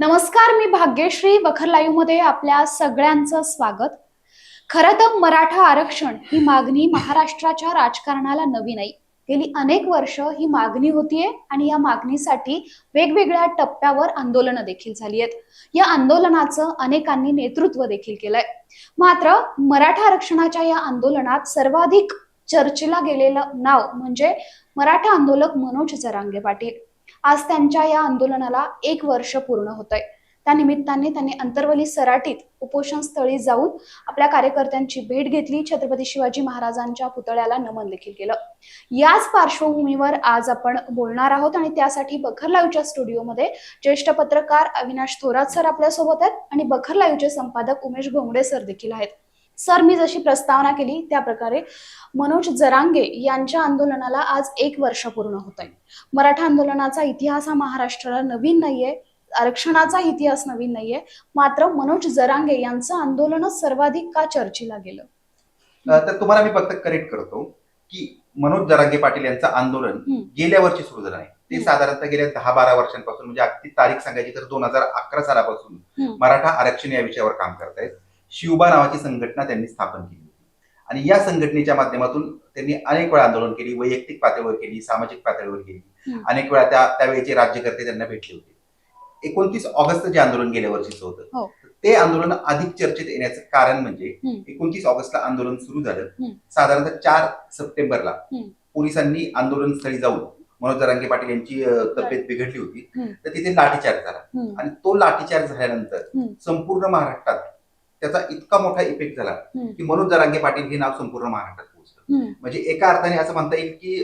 नमस्कार मी भाग्यश्री वखर लाईव्हमध्ये आपल्या सगळ्यांचं स्वागत. खरं तर मराठा आरक्षण ही मागणी महाराष्ट्राच्या राजकारणाला नवी नाही. गेली अनेक वर्ष ही मागणी होतीये आणि या मागणीसाठी वेगवेगळ्या टप्प्यावर आंदोलनं देखील झाली आहेत. या आंदोलनाचं अनेकांनी नेतृत्व देखील केलंय. मात्र मराठा आरक्षणाच्या या आंदोलनात सर्वाधिक चर्चेला गेलेलं नाव म्हणजे मराठा आंदोलक मनोज जरांगे पाटील. आज त्यांच्या या आंदोलनाला एक वर्ष पूर्ण होत आहे त्या निमित्ताने त्यांनी अंतरवली सराटीत उपोषण स्थळी जाऊन आपल्या कार्यकर्त्यांची भेट घेतली. छत्रपती शिवाजी महाराजांच्या पुतळ्याला नमन देखील केलं. याच पार्श्वभूमीवर आज आपण बोलणार आहोत आणि त्यासाठी बखर लाईव्हच्या स्टुडिओमध्ये ज्येष्ठ पत्रकार अविनाश थोरात सर आपल्यासोबत आहेत आणि बखर लाईव्हचे संपादक उमेश घोंगडे सर देखील आहेत. सर मी जशी प्रस्तावना केली त्या प्रकारे मनोज जरांगे यांच्या आंदोलनाला आज एक वर्ष पूर्ण होत आहे मराठा आंदोलनाचा इतिहास हा महाराष्ट्राला नवीन नाहीये आरक्षणाचा इतिहास नवीन नाहीये मात्र मनोज जरांगे यांचं आंदोलनच सर्वाधिक का चर्चेला गेलं तर तुम्हाला मी फक्त करेक्ट करतो की मनोज जरांगे पाटील यांचं आंदोलन. गेल्या वर्षी सुरू झालं आहे ते. साधारणतः गेल्या दहा बारा वर्षांपासून म्हणजे अगदी तारीख सांगायची तर दोन हजार अकरा सालापासून. मराठा आरक्षण या विषयावर काम करतायत शिवबा नावाची संघटना त्यांनी स्थापन केली होती आणि या संघटनेच्या माध्यमातून त्यांनी अनेक वेळा आंदोलन केली वैयक्तिक पातळीवर केली सामाजिक पातळीवर केली. अनेक वेळा त्या त्यावेळेचे राज्यकर्ते त्यांना भेटले होते एकोणतीस ऑगस्ट जे आंदोलन गेल्या वर्षीचं हो. होतं ते आंदोलन अधिक चर्चेत येण्याचं कारण म्हणजे. एकोणतीस ऑगस्टला आंदोलन सुरू झालं. साधारणतः चार सप्टेंबरला. पोलिसांनी आंदोलन स्थळी जाऊन मनोज जरांगे पाटील यांची तब्येत बिघडली होती. तर तिथे लाठीचार्ज झाला. आणि तो लाठीचार्ज झाल्यानंतर. संपूर्ण महाराष्ट्रात त्याचा इतका मोठा इफेक्ट झाला. की मनोज जरांगे पाटील हे नाव संपूर्ण महाराष्ट्रात पोहोचलं. म्हणजे एका अर्थाने असं म्हणता येईल की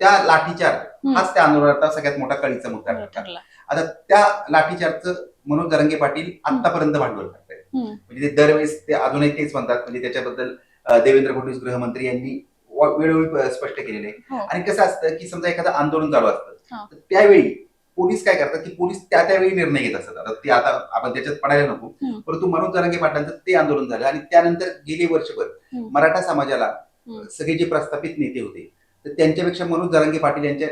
त्या लाठीचार्ज हम्म. हाच त्या आंदोलनाचा सगळ्यात मोठा कळीचा मुद्दा ठरला. आता त्या लाठीचार्जचं मनोज जरांगे पाटील आतापर्यंत भांडवल करतायत हम्म. म्हणजे ते दरवेळेस ते अजूनही तेच म्हणतात म्हणजे त्याच्याबद्दल देवेंद्र फडणवीस गृहमंत्री यांनी वेळोवेळी स्पष्ट केलेले आहे हो. आणि कसं असतं की समजा एखादं आंदोलन चालू. असतं तर त्यावेळी पोलीस काय करतात की पोलीस त्या त्यावेळी निर्णय घेत असतात आता ते आता आपण त्याच्यात पडायला नको. परंतु मनोज जरांगे पाटलांचं ते आंदोलन झालं आणि त्यानंतर गेली वर्षभर. मराठा समाजाला. सगळे जे प्रस्थापित नेते होते तर त्यांच्यापेक्षा मनोज जरांगे पाटील यांच्या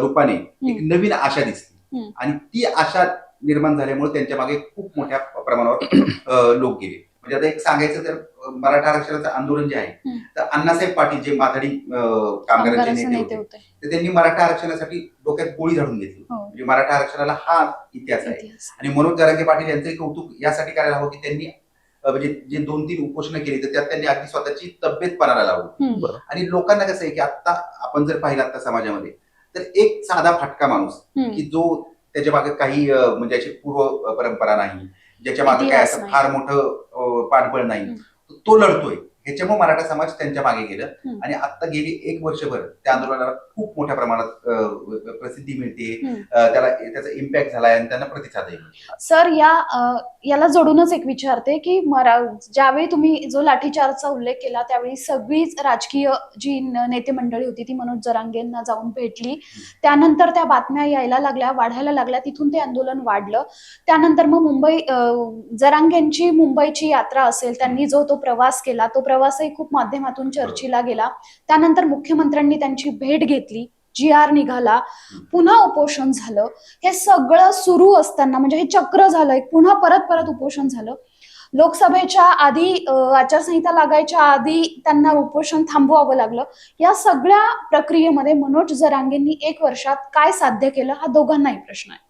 रूपाने एक नवीन आशा दिसली. आणि ती आशा निर्माण झाल्यामुळे त्यांच्या मागे खूप मोठ्या प्रमाणावर लोक गेले म्हणजे आता एक सांगायचं तर मराठा आरक्षणाचं आंदोलन जे आहे. तर अण्णासाहेब पाटील जे माथाडी कामगारांचे नेते होते तर त्यांनी मराठा आरक्षणासाठी डोक्यात गोळी झाडून घेतली हो. म्हणजे मराठा आरक्षणाला हा इतिहास आहे. आणि मनोज जरांगे पाटील यांचं कौतुक यासाठी करायला हवं की त्यांनी म्हणजे जे दोन तीन उपोषणं केली तर त्यात त्यांनी अगदी स्वतःची तब्येत पणाला लावली. आणि लोकांना कसं आहे की आता आपण जर पाहिलं आता समाजामध्ये तर एक साधा फाटका माणूस. की जो त्याच्यामागे काही म्हणजे अशी पूर्व परंपरा नाही ज्याच्या मागे काय असं. फार मोठं पाठबळ नाही. तो लढतोय. ह्याच्यामुळे मराठा समाज त्यांच्या मागे गेलं. आणि आता गेली एक वर्षभर त्या आंदोलनाला खूप मोठ्या प्रमाणात अ, प्रसिद्धी मिळते. अ, त्याला त्याचा इम्पॅक्ट झालाय आणि त्यांना प्रतिसादही मिळतो. सर या अ, याला जोडूनच एक विचारते की मरा ज्यावेळी तुम्ही जो लाठीचार्जचा उल्लेख केला त्यावेळी सगळीच राजकीय जी न- नेते मंडळी होती ती मनोज जरांगेंना जाऊन भेटली त्यानंतर त्या बातम्या यायला लागल्या वाढायला लागल्या तिथून ते आंदोलन वाढलं त्यानंतर मग मुंबई अ, जरांगेंची मुंबईची यात्रा असेल त्यांनी जो तो प्रवास केला तो प्रवासही खूप माध्यमातून चर्चेला गेला. त्यानंतर मुख्यमंत्र्यांनी त्यांची भेट घेतली. जी आर निघाला. पुन्हा उपोषण झालं. हे सगळं सुरू असताना म्हणजे हे चक्र झालं एक पुन्हा परत परत उपोषण झालं. लोकसभेच्या आधी आचारसंहिता लागायच्या आधी त्यांना उपोषण थांबवावं लागलं. या सगळ्या प्रक्रियेमध्ये मनोज जरांगेंनी एक वर्षात काय साध्य केलं हा दोघांनाही प्रश्न आहे.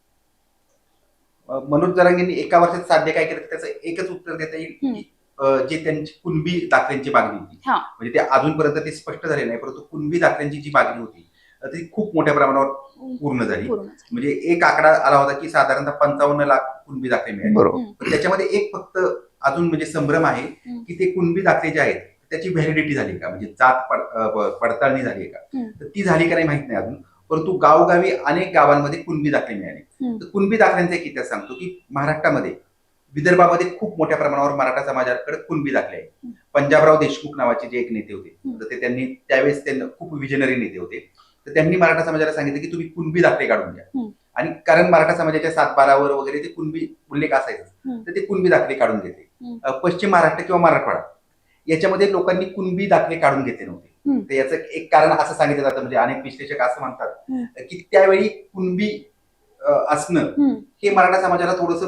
मनोज जरांगेंनी एका वर्षात साध्य काय केलं? त्याचं एकच उत्तर देता येईल. जे त्यांची कुणबी दाखल्यांची मागणी होती हा. म्हणजे ते अजूनपर्यंत ते स्पष्ट झाले नाही परंतु कुणबी दाखल्यांची जी मागणी होती ती खूप मोठ्या प्रमाणावर पूर्ण झाली पूर्ण झालं. म्हणजे एक आकडा आला होता की साधारणतः पंचावन्न लाख कुणबी दाखले मिळाले बरोबर. पण त्याच्यामध्ये एक फक्त अजून म्हणजे संभ्रम आहे हम्म. की ते कुणबी दाखले जे आहेत त्याची व्हॅलिडिटी झाली का म्हणजे जात पड- अ, प- पडताळणी झाली आहे का हम्म. तर ती झाली का नाही माहीत नाही अजून परंतु गावोगावी अनेक गावांमध्ये कुणबी दाखले मिळाले हम्म. तर कुणबी दाखल्यांचा एक इतिहास सांगतो की महाराष्ट्रामध्ये विदर्भामध्ये खूप मोठ्या प्रमाणावर मराठा समाजाकडे कुणबी दाखले आहे. पंजाबराव देशमुख नावाचे जे एक नेते होते. तर ते त्यांनी त्यावेळेस त्यांना खूप विजनरी नेते होते तर त्यांनी मराठा समाजाला सांगितलं की तुम्ही कुणबी दाखले काढून घ्या. आणि कारण मराठा समाजाच्या सातबारावर वगैरे ते कुणबी उल्लेख असायचा. तर ते कुणबी दाखले काढून घेते पश्चिम महाराष्ट्र किंवा मराठवाडा याच्यामध्ये लोकांनी कुणबी दाखले काढून घेतले हम्म. नव्हते तर याचं एक कारण असं सांगितलं जातं म्हणजे अनेक विश्लेषक असं म्हणतात. की त्यावेळी कुणबी असणं. हे मराठा समाजाला थोडस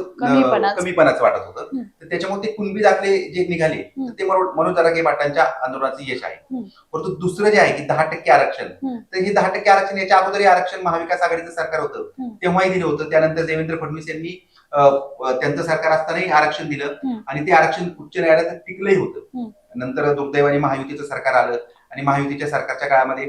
कमीपणाचं. वाटत होतं. तर त्याच्यामुळे ते कुणबी दाखले जे निघाले. तर ते मनोज जरांगे पाटलांच्या आंदोलनाचं यश आहे. परंतु दुसरं जे आहे की दहा टक्के आरक्षण. तर हे दहा टक्के आरक्षण याच्या अगोदर आरक्षण महाविकास आघाडीचं सरकार होतं. तेव्हाही दिलं होतं त्यानंतर देवेंद्र फडणवीस यांनी त्यांचं सरकार असतानाही आरक्षण दिलं. आणि ते आरक्षण उच्च न्यायालयात टिकलंही होतं. नंतर दुर्दैवाने महायुतीचं सरकार आलं आणि महायुतीच्या सरकारच्या काळामध्ये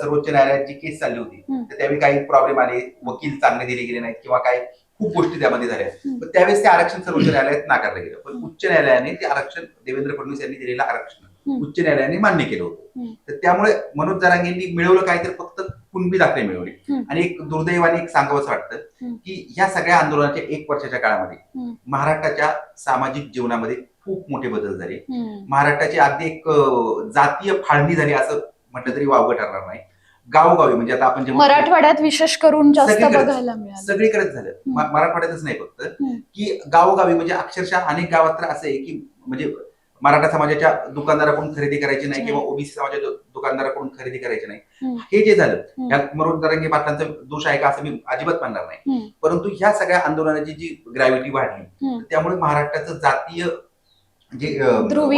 सर्वोच्च न्यायालयात जी केस चालली होती. तर त्यावेळी काही प्रॉब्लेम आले वकील चांगले दिले गेले नाहीत किंवा काही खूप गोष्टी त्यामध्ये झाल्या. पण त्यावेळेस ते आरक्षण सर्वोच्च न्यायालयात नाकारलं गेलं पण उच्च न्यायालयाने ते आरक्षण देवेंद्र फडणवीस यांनी दिलेलं आरक्षण. उच्च न्यायालयाने मान्य केलं होतं. तर त्यामुळे मनोज जरांगेंनी मिळवलं काय तर फक्त कुणबी दाखले मिळवले. आणि एक दुर्दैवाने एक सांगावंसं वाटतं. की या सगळ्या आंदोलनाच्या एक वर्षाच्या काळामध्ये. महाराष्ट्राच्या सामाजिक जीवनामध्ये खूप मोठे बदल झाले. महाराष्ट्राची अगदी एक जातीय फाळणी झाली असं म्हटलं तरी वावगं ठरणार नाही गावोगावी म्हणजे आता आपण जेव्हा मराठवाड्यात विशेष करून सगळीकडेच. झालं मराठवाड्यातच नाही फक्त. की गावोगावी म्हणजे अक्षरशः अनेक गावात तर असं आहे की म्हणजे मराठा समाजाच्या दुकानदाराकडून खरेदी करायची नाही किंवा ओबीसी समाजाच्या दुकानदाराकडून खरेदी करायची नाही. हे जे झालं मनोज दरंगे पाटलांचा दोष आहे का असं मी अजिबात मानणार नाही. परंतु ह्या सगळ्या आंदोलनाची जी ग्रॅव्हिटी वाढली. त्यामुळे महाराष्ट्राचं जातीय जे.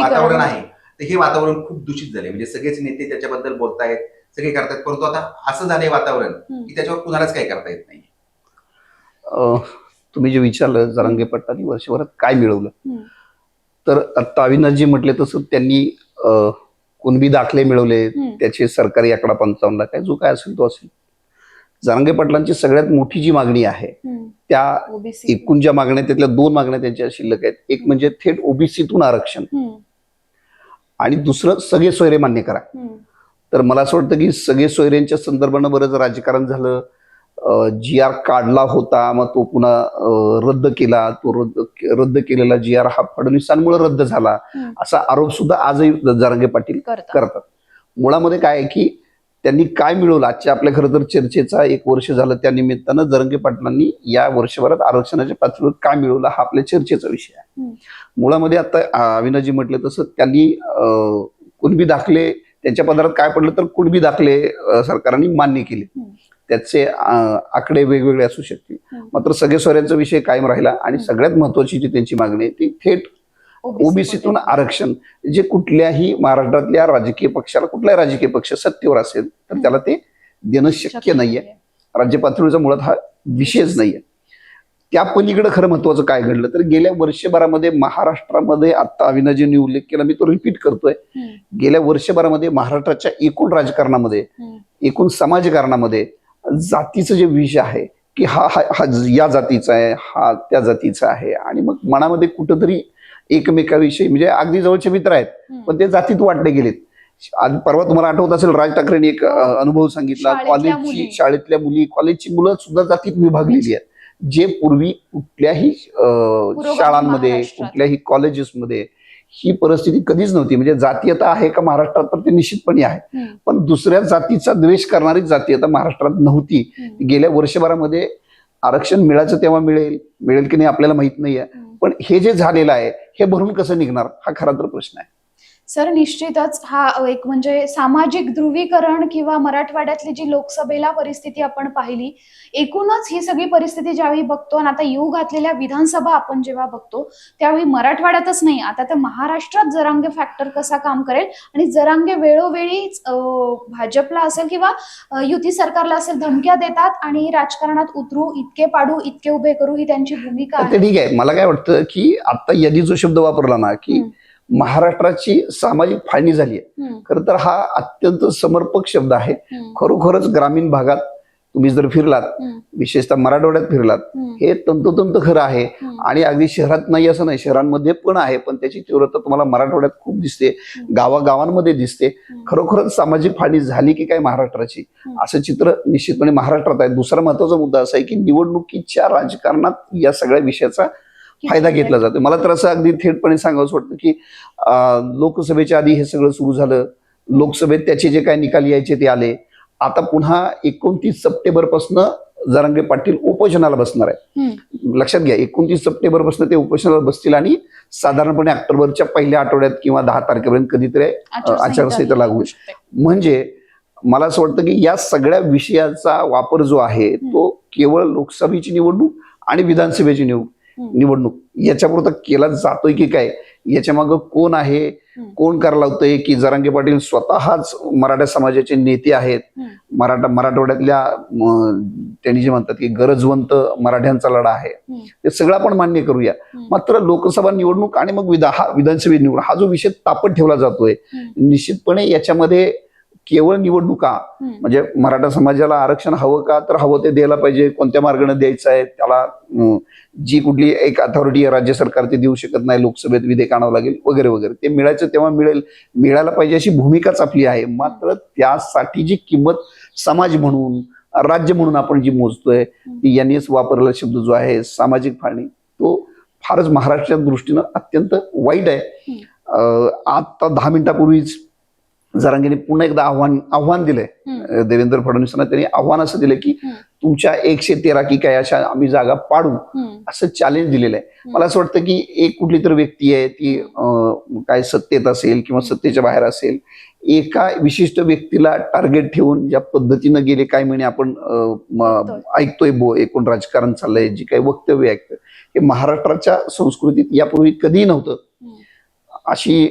वातावरण आहे तर हे वातावरण खूप दूषित झाले म्हणजे सगळेच नेते त्याच्याबद्दल बोलतायत सगळे करतायत परंतु आता असं झालंय वातावरण. की त्याच्यावर कुणालाच काही करता येत नाही तुम्ही जे विचारलं जरांगे पाटलांनी वर्षभरात काय मिळवलं. तर आता अविनाशजी म्हटले तसं त्यांनी कुणबी दाखले मिळवले. त्याचे सरकारी आकडा पंचावन्न लाख आहे जो काय असेल तो असेल जरांगे पाटलांची सगळ्यात मोठी जी मागणी आहे. त्या एकूण ज्या मागण्या त्यातल्या दोन मागण्या त्यांच्या शिल्लक आहेत एक म्हणजे थेट ओबीसीतून आरक्षण. आणि दुसरं सगळे सोयरे मान्य करा. तर मला असं वाटतं की सगळे सोयऱ्यांच्या संदर्भानं बरंच राजकारण झालं जी आर काढला होता मग तो पुन्हा रद्द केला. तो रद्द रद्द केलेला जी आर हा फडणवीसांमुळे रद्द झाला. असा आरोप सुद्धा आजही जरांगे पाटील करतात. मुळामध्ये काय आहे की त्यांनी काय मिळवलं? आजच्या आपल्या खरं तर चर्चेचा एक वर्ष झालं त्या निमित्तानं जरंगे पाटलांनी या वर्षभरात आरक्षणाच्या पातळीवर काय मिळवलं हा आपल्या चर्चेचा विषय आहे. मुळामध्ये आता अं, अविनाशजी म्हटलं तसं त्यांनी कुणबी दाखले त्यांच्या पदार्थ काय पडलं तर कुणबी दाखले सरकारने मान्य केले. त्याचे आकडे वेगवेगळे असू शकतील. मात्र सगळे सोयऱ्यांचा विषय कायम राहिला आणि. सगळ्यात महत्वाची जी त्यांची मागणी आहे ती थेट ओबीसीतून आरक्षण जे कुठल्याही महाराष्ट्रातल्या राजकीय पक्षाला कुठलाही राजकीय पक्ष सत्तेवर असेल तर. त्याला ते देणं शक्य नाहीये राज्य पातळीचा मुळात हा विषयच नाहीये त्या पलीकडे खरं महत्वाचं काय घडलं तर गेल्या वर्षभरामध्ये महाराष्ट्रामध्ये आता अविनाजींनी उल्लेख केला मी तो रिपीट करतोय. गेल्या वर्षभरामध्ये महाराष्ट्राच्या एकूण राजकारणामध्ये. एकूण समाजकारणामध्ये जातीचं जे विष आहे की हा हा हा या जातीचा आहे हा त्या जातीचा आहे आणि मग मनामध्ये कुठंतरी एकमेकाविषयी म्हणजे अगदी जवळचे मित्र आहेत. पण ते जातीत वाटले गेलेत परवा तुम्हाला आठवत असेल राज ठाकरेंनी एक अनुभव सांगितला कॉलेजची. शाळेतल्या मुली कॉलेजची मुलं सुद्धा जातीत विभागलेली आहेत जे पूर्वी कुठल्याही शाळांमध्ये. कुठल्याही कॉलेजेसमध्ये ही परिस्थिती कधीच नव्हती म्हणजे जातीयता आहे का महाराष्ट्रात तर ते निश्चितपणे आहे. पण दुसऱ्या जातीचा द्वेष करणारी जातीयता महाराष्ट्रात नव्हती. गेल्या वर्षभरामध्ये आरक्षण मिळायचं तेव्हा मिळेल मिळेल की नाही आपल्याला माहीत नाहीये. पण हे जे झालेलं आहे हे भरून कसं निघणार हा खरा तर प्रश्न आहे सर निश्चितच हा एक म्हणजे सामाजिक ध्रुवीकरण किंवा मराठवाड्यातली जी लोकसभेला परिस्थिती आपण पाहिली एकूणच ही सगळी परिस्थिती ज्यावेळी बघतो आणि आता येऊ घातलेल्या विधानसभा आपण जेव्हा बघतो त्यावेळी मराठवाड्यातच नाही आता त्या महाराष्ट्रात जरांगे फॅक्टर कसा काम करेल आणि जरांगे वेळोवेळी भाजपला असेल किंवा युती सरकारला असेल धमक्या देतात आणि राजकारणात उतरू इतके पाडू इतके उभे करू ही त्यांची भूमिका तर आहे ठीक आहे मला काय वाटतं की आता यांनी जो शब्द वापरला ना की. महाराष्ट्राची सामाजिक फाळणी झाली आहे खरं तर हा अत्यंत समर्पक शब्द आहे. खरोखरच ग्रामीण भागात तुम्ही जर फिरलात विशेषतः मराठवाड्यात फिरलात हे तंतोतंत खरं आहे. आणि अगदी शहरात नाही असं नाही शहरांमध्ये पण आहे पण त्याची तीव्रता तुम्हाला मराठवाड्यात खूप दिसते गावागावांमध्ये दिसते. खरोखरच सामाजिक फाळणी झाली की काय महाराष्ट्राची. असं चित्र निश्चितपणे महाराष्ट्रात आहे. दुसरा महत्त्वाचा मुद्दा असा आहे की निवडणुकीच्या राजकारणात या सगळ्या विषयाचा फायदा घेतला जातो मला तर असं अगदी थेटपणे सांगावंसं वाटतं की लोकसभेच्या आधी हे सगळं सुरू झालं लोकसभेत त्याचे जे काय निकाल यायचे ते आले आता पुन्हा एकोणतीस सप्टेंबरपासून जरांगे पाटील उपोषणाला बसणार आहे. लक्षात घ्या एकोणतीस सप्टेंबरपासून ते उपोषणाला बसतील आणि साधारणपणे ऑक्टोबरच्या पहिल्या आठवड्यात किंवा दहा तारखेपर्यंत कधीतरी आचारसंहिता लागू. म्हणजे मला असं वाटतं की या सगळ्या विषयाचा वापर जो आहे तो केवळ लोकसभेची निवडणूक आणि विधानसभेची निवड हम्म. निवडणूक याच्यापुरतं केला जातोय की काय याच्या मागं कोण आहे. कोण करायला लावतंय की जरांगे पाटील स्वतःच मराठा समाजाचे नेते आहेत. मराठा मराठवाड्यातल्या त्यांनी जे म्हणतात की गरजवंत मराठ्यांचा लढा आहे. ते सगळं आपण मान्य करूया. मात्र लोकसभा निवडणूक आणि मग विधा हा विधानसभा निवडणूक हा जो विषय तापत ठेवला जातोय. निश्चितपणे याच्यामध्ये केवळ निवडणुका. म्हणजे मराठा समाजाला आरक्षण हवं का? तर हवं ते द्यायला पाहिजे. कोणत्या मार्गाने द्यायचं आहे? त्याला जी कुठली एक अथॉरिटी राज्य सरकार ते देऊ शकत नाही. लोकसभेत विधेयक आणावं लागेल वगैरे वगैरे. ते मिळायचं तेव्हा मिळेल. मिळायला पाहिजे अशी भूमिकाच आपली आहे. मात्र त्यासाठी जी किंमत समाज म्हणून राज्य म्हणून आपण जी मोजतोय ती यांनीच वापरलेला शब्द जो आहे सामाजिक फाळणी तो फारच महाराष्ट्राच्या दृष्टीनं अत्यंत वाईट आहे. आता दहा मिनिटापूर्वीच जरांगीने पुन्हा एकदा आव्हान आव्हान दिलंय देवेंद्र फडणवीसांना त्यांनी आव्हान असं दिलं की. तुमच्या एकशे तेरा की काय अशा आम्ही जागा पाडू. असं चॅलेंज दिलेलं आहे. मला असं वाटतं की एक कुठली तर व्यक्ती आहे ती काय सत्तेत असेल किंवा सत्तेच्या बाहेर असेल एका विशिष्ट व्यक्तीला टार्गेट ठेवून ज्या पद्धतीनं गेले काही महिने आपण. ऐकतोय बो एकूण राजकारण चाललंय जी काही वक्तव्य ऐकतोय हे महाराष्ट्राच्या संस्कृतीत यापूर्वी कधीही नव्हतं. अशी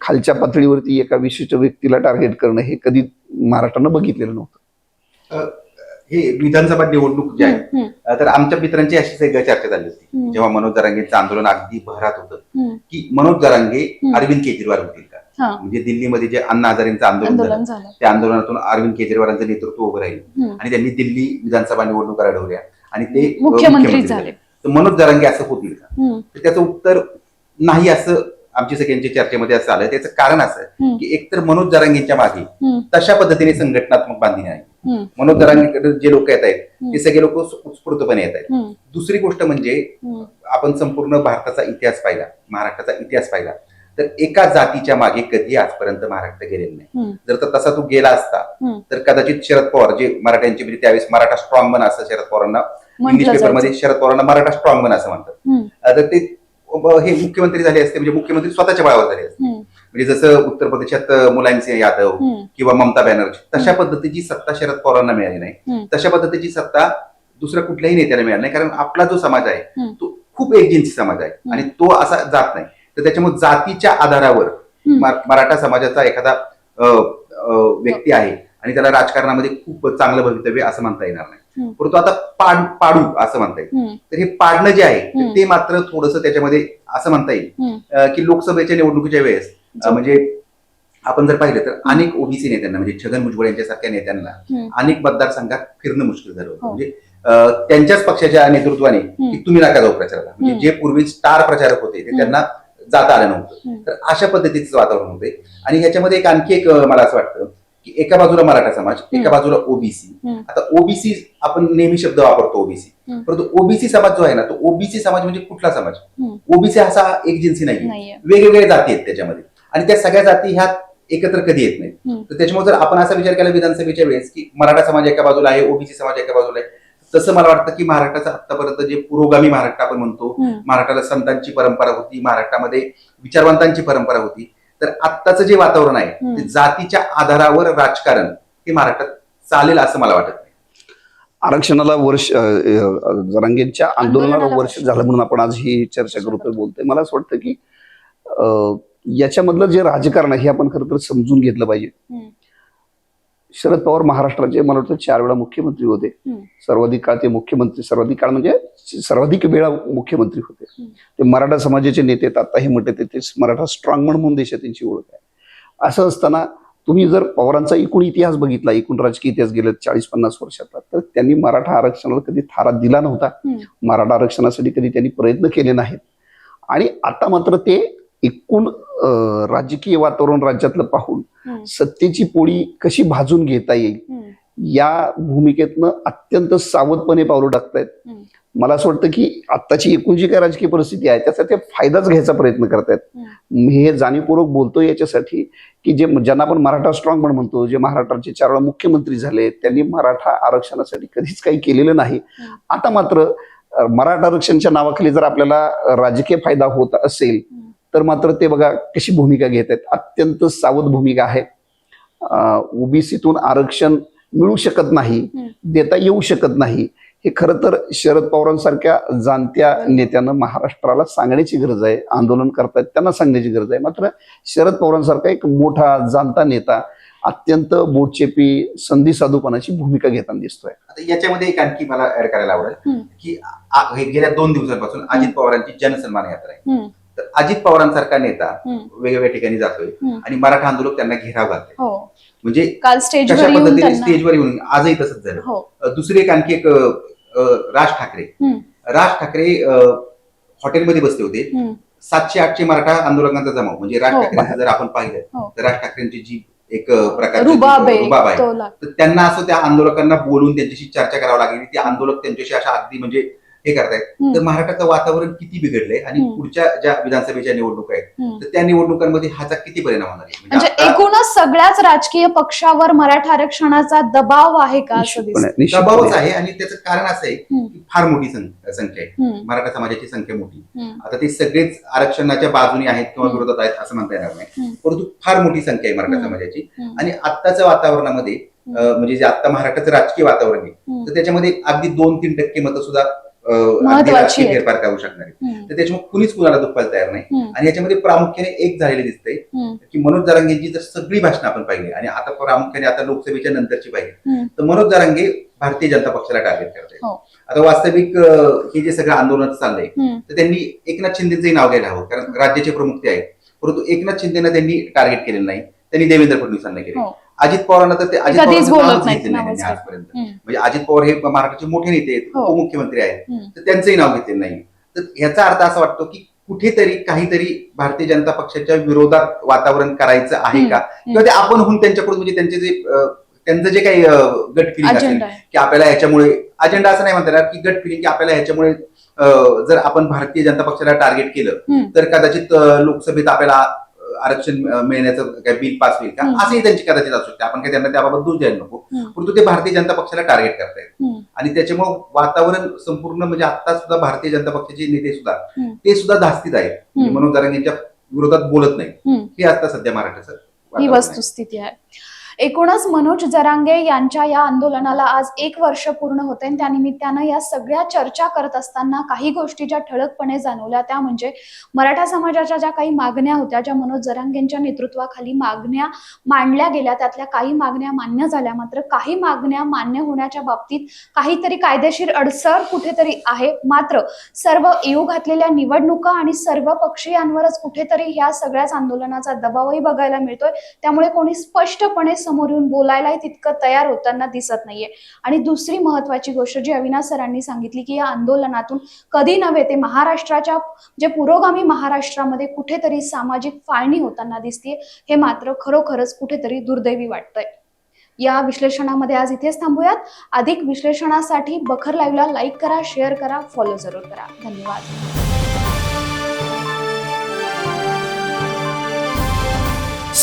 खालच्या पातळीवरती एका विशिष्ट व्यक्तीला टार्गेट करणं हे कधी महाराष्ट्रानं बघितलेलं नव्हतं हे विधानसभा निवडणूक जी आहे तर आमच्या मित्रांची अशीच एक चर्चा झाली होती. जेव्हा मनोज जरांगेंचं आंदोलन अगदी भरात होतं. की मनोज जरांगे हम्म. अरविंद केजरीवाल होतील का. म्हणजे दिल्लीमध्ये जे अण्णा हजारेंचं आंदोलन झालं त्या आंदोलनातून अरविंद केजरीवालांचं नेतृत्व उभं राहील. आणि त्यांनी दिल्ली विधानसभा निवडणुका लढवल्या आणि ते मुख्यमंत्री झाले तर मनोज जरांगे असं होतील का. तर त्याचं उत्तर नाही असं आमच्या सगळ्यांच्या चर्चेमध्ये असं आलं त्याचं कारण असं. की एकतर मनोज जरांगेंच्या मागे. तशा पद्धतीने संघटनात्मक बांधणी आहे. मनोज जरांगेकडे जे लोक येत आहेत. ते सगळे लोक उत्स्फूर्तपणे येत आहेत. दुसरी गोष्ट म्हणजे. आपण संपूर्ण भारताचा इतिहास पाहिला महाराष्ट्राचा इतिहास पाहिला तर एका जातीच्या मागे कधी आजपर्यंत महाराष्ट्र गेलेलं नाही. जर तर तसा तो गेला असता. तर कदाचित शरद पवार जे मराठ्यांचे म्हणजे त्यावेळेस मराठा स्ट्रॉंग बन असं शरद पवारांना इंग्लिश पेपरमध्ये. शरद पवारांना मराठा स्ट्रॉंग बन असं म्हणतात. तर ते हे मुख्यमंत्री झाले असते म्हणजे मुख्यमंत्री स्वतःच्या बळावर झाले असते. म्हणजे जसं उत्तर प्रदेशात अं, मुलायमसिंह यादव. किंवा ममता बॅनर्जी तशा पद्धतीची सत्ता शरद पवारांना मिळाली नाही. तशा पद्धतीची सत्ता दुसऱ्या कुठल्याही नेत्याला मिळाली नाही कारण आपला जो समाज आहे. तो खूप एकजिन्सी समाज आहे आणि तो असा जात नाही तर त्याच्यामुळे जातीच्या आधारावर मराठा समाजाचा एखादा व्यक्ती आहे आणि त्याला राजकारणामध्ये खूप चांगलं भवितव्य असं म्हणता येणार नाही. परंतु आता पाड पाडू असं म्हणता येईल. तर हे पाडणं जे आहे. ते मात्र थोडंसं त्याच्यामध्ये असं म्हणता येईल की लोकसभेच्या निवडणुकीच्या वेळेस म्हणजे आपण जर पाहिलं तर अनेक ओबीसी नेत्यांना म्हणजे छगन भुजबळ यांच्यासारख्या नेत्यांना. अनेक मतदारसंघात फिरणं मुश्किल झालं होतं हो. म्हणजे त्यांच्याच पक्षाच्या नेतृत्वाने की तुम्ही नका जाऊ प्रचाराला म्हणजे. जे पूर्वी स्टार प्रचारक होते ते. त्यांना जाता आलं नव्हतं. तर अशा पद्धतीचं वातावरण होते आणि ह्याच्यामध्ये एक आणखी एक मला असं वाटतं की एका बाजूला मराठा समाज एका. बाजूला ओबीसी. आता ओबीसी आपण नेहमी शब्द वापरतो ओबीसी. परंतु ओबीसी समाज जो आहे ना तो ओबीसी समाज म्हणजे कुठला समाज. ओबीसी असा एक जिन्सी नाही नाहीये वेगवेगळ्या जाती आहेत त्याच्यामध्ये आणि त्या सगळ्या जाती ह्या एकत्र कधी येत नाहीत हम्म. तर त्याच्यामुळे जर आपण असा विचार केला विधानसभेच्या वेळेस की मराठा समाज एका बाजूला आहे ओबीसी समाज एका बाजूला आहे तसं मला वाटतं की महाराष्ट्राचं आतापर्यंत जे पुरोगामी महाराष्ट्र आपण म्हणतो. महाराष्ट्राला संतांची परंपरा होती महाराष्ट्रामध्ये विचारवंतांची परंपरा होती तर आत्ताचं जे वातावरण आहे. ते जातीच्या आधारावर राजकारण हे महाराष्ट्रात चालेल असं मला वाटत नाही आरक्षणाला वर्ष जरांगेंच्या आंदोलनाला वर्ष. झालं म्हणून आपण आज ही चर्चा करतोय बोलतोय मला असं वाटतं की अ, याच्यामधलं जे राजकारण आहे हे आपण खरं तर समजून घेतलं पाहिजे. शरद पवार महाराष्ट्राचे मला वाटतं चार वेळा मुख्यमंत्री होते. सर्वाधिक काळ ते मुख्यमंत्री सर्वाधिक काळ म्हणजे सर्वाधिक वेळा मुख्यमंत्री होते. ते मराठा समाजाचे नेते आहेत आताही म्हणते ते मराठा स्ट्रॉंग म्हणून देशात त्यांची ओळख आहे असं असताना तुम्ही जर पवारांचा एकूण इतिहास बघितला एकूण राजकीय इतिहास गेले चाळीस पन्नास वर्षाचा तर त्यांनी मराठा आरक्षणाला कधी थारा दिला नव्हता. मराठा आरक्षणासाठी कधी त्यांनी प्रयत्न केले नाहीत आणि आता मात्र ते एकूण राजकीय वातावरण राज्यातलं पाहून. सत्तेची पोळी कशी भाजून घेता येईल. या भूमिकेतनं अत्यंत सावधपणे पावलं टाकतायत. मला असं वाटतं की आत्ताची एकूण जी काय राजकीय परिस्थिती आहे त्याचा ते फायदाच घ्यायचा प्रयत्न करतायत. मी हे जाणीवपूर्वक बोलतो याच्यासाठी की जे ज्यांना आपण मराठा स्ट्रॉंग पण म्हणतो जे महाराष्ट्राचे चार वेळा मुख्यमंत्री झाले त्यांनी मराठा आरक्षणासाठी कधीच काही केलेलं नाही. आता मात्र मराठा आरक्षणच्या नावाखाली जर आपल्याला राजकीय फायदा होत असेल. तर मात्र ते बघा कशी भूमिका घेत आहेत. अत्यंत सावध भूमिका आहे. ओबीसीतून आरक्षण मिळू शकत नाही. देता येऊ शकत नाही. हे खरं तर शरद पवारांसारख्या जाणत्या नेत्यानं महाराष्ट्राला सांगण्याची गरज आहे आंदोलन करतायत त्यांना सांगण्याची गरज आहे. मात्र शरद पवारांसारखा एक मोठा जाणता नेता अत्यंत बोटचेपी संधी साधूपणाची भूमिका घेताना दिसतोय. आता याच्यामध्ये एक आणखी मला ऍड करायला आवडेल. की गेल्या दोन दिवसांपासून अजित पवारांची जनसन्मान यात्रा आहे. तर अजित पवारांसारखा नेता वेगवेगळ्या ठिकाणी जातोय. आणि मराठा आंदोलक त्यांना घेराव घालतोय. हो. म्हणजे कशा पद्धतीने स्टेजवर येऊन आजही तसंच झालं. हो. दुसरी एक आणखी एक राज ठाकरे. राज ठाकरे हॉटेलमध्ये बसले होते. सातशे आठशे मराठा आंदोलकांचा जमाव. म्हणजे राज हो. ठाकरेंचं जर आपण पाहिलं. तर राज ठाकरेंची जी एक प्रकारची रुबाब आहे तर त्यांना असं त्या आंदोलकांना बोलून त्यांच्याशी चर्चा करावी लागली. ते आंदोलक त्यांच्याशी अशा अगदी म्हणजे हे करतायत तर महाराष्ट्राचं वातावरण किती बिघडलंय आणि. पुढच्या ज्या विधानसभेच्या निवडणुका आहेत. तर त्या निवडणुकांमध्ये ह्याचा किती परिणाम होणार आहे म्हणजे आता एकूणच सगळ्याच राजकीय पक्षावर मराठा आरक्षणाचा दबाव आहे का असं निश्चितपणे दिसतं दबावच. आहे आणि त्याचं कारण असं आहे. की फार मोठी सं- संख्या आहे मराठा समाजाची संख्या मोठी आता ते सगळेच आरक्षणाच्या बाजूने आहेत किंवा. विरोधात आहेत असं म्हणता येणार नाही. परंतु फार मोठी संख्या आहे मराठा. समाजाची. आणि आत्ताच्या वातावरणामध्ये म्हणजे जे आता महाराष्ट्राचं राजकीय वातावरण आहे. तर त्याच्यामध्ये अगदी दोन तीन टक्के मतं सुद्धा राजकीय. फेरफार करू शकणार. तर त्याच्यामुळे कुणीच कुणाला दुखवायला तयार नाही. आणि याच्यामध्ये प्रामुख्याने एक झालेले दिसतंय हम्म, की मनोज जरांगेंची जर सगळी भाषणं आपण पाहिली आणि आता प्रामुख्याने आता लोकसभेच्या नंतरची पाहिली. तर मनोज जरांगे भारतीय जनता पक्षाला टार्गेट करतायत. हो. आता वास्तविक हे जे सगळं आंदोलन चाललंय तर त्यांनी एकनाथ शिंदेचंही नाव घ्यायला हवं कारण राज्याचे प्रमुख ते आहेत. परंतु एकनाथ शिंदेना त्यांनी टार्गेट केलेलं नाही. त्यांनी देवेंद्र फडणवीसांना केले हो. अजित पवारांना तर ते अजित कधीच पवारांचं बोलत नावच नाहीत, घेतलेलं नाही नावच त्यांनी घेत. आजपर्यंत हम्म, म्हणजे अजित पवार हे महाराष्ट्राचे मोठे नेते आहेत हो. उपमुख्यमंत्री आहेत हम्म. तर त्यांचंही नाव घेतलेलं नाही तर ह्याचा अर्थ असा वाटतो की कुठेतरी काहीतरी भारतीय जनता पक्षाच्या विरोधात वातावरण करायचं आहे. का किंवा ते आपण होऊन त्यांच्याकडून म्हणजे त्यांचे जे अं, त्यांचं जे काही गट फिलिंग असेल अजेंडा आहे की आपल्याला ह्याच्यामुळे अजेंडा असं नाही म्हणता येणार की गट फिलिंग की आपल्याला ह्याच्यामुळे अं, जर आपण भारतीय जनता पक्षाला टार्गेट केलं हम्म. तर कदाचित अं, लोकसभेत आपल्याला आरक्षण मिळण्याचं काय बिल पास होईल का. असंही त्यांची कदाचित असू शकते आपण काही त्यांना त्याबाबत दोष द्यायला नको. परंतु ते भारतीय जनता पक्षाला टार्गेट करतायत आणि त्याच्यामुळे वातावरण संपूर्ण म्हणजे आता सुद्धा भारतीय जनता पक्षाचे नेते सुद्धा. ते सुद्धा धास्तीत आहेत म्हणजे. मनोज यांच्या विरोधात बोलत नाही. हे आता सध्या महाराष्ट्राचं ही. वस्तुस्थिती आहे एकूणच मनोज जरांगे यांच्या या आंदोलनाला आज एक वर्ष पूर्ण होते आणि त्यानिमित्तानं या सगळ्या चर्चा करत असताना काही गोष्टी ज्या ठळकपणे जाणवल्या त्या म्हणजे मराठा समाजाच्या ज्या काही मागण्या होत्या ज्या मनोज जरांगेंच्या नेतृत्वाखाली मागण्या मांडल्या गेल्या त्यातल्या काही मागण्या मान्य झाल्या. मात्र काही मागण्या मान्य होण्याच्या बाबतीत काहीतरी कायदेशीर अडसर कुठेतरी आहे. मात्र सर्व येऊ घातलेल्या निवडणुका आणि सर्व पक्षीयांवरच कुठेतरी ह्या सगळ्याच आंदोलनाचा दबावही बघायला मिळतोय. त्यामुळे कोणी स्पष्टपणे समोर येऊन बोलायलाही तितकं तयार होताना दिसत नाहीये. आणि दुसरी महत्वाची गोष्ट जी अविनाश सरांनी सांगितली की या आंदोलनातून कधी नव्हे ते महाराष्ट्राच्या जे पुरोगामी महाराष्ट्रामध्ये कुठेतरी सामाजिक फाळणी होताना दिसते हे मात्र खरोखरच कुठेतरी दुर्दैवी वाटतंय. या विश्लेषणामध्ये आज इथेच थांबूयात. अधिक विश्लेषणासाठी बखर लाईव्हला लाईक करा शेअर करा फॉलो जरूर करा. धन्यवाद.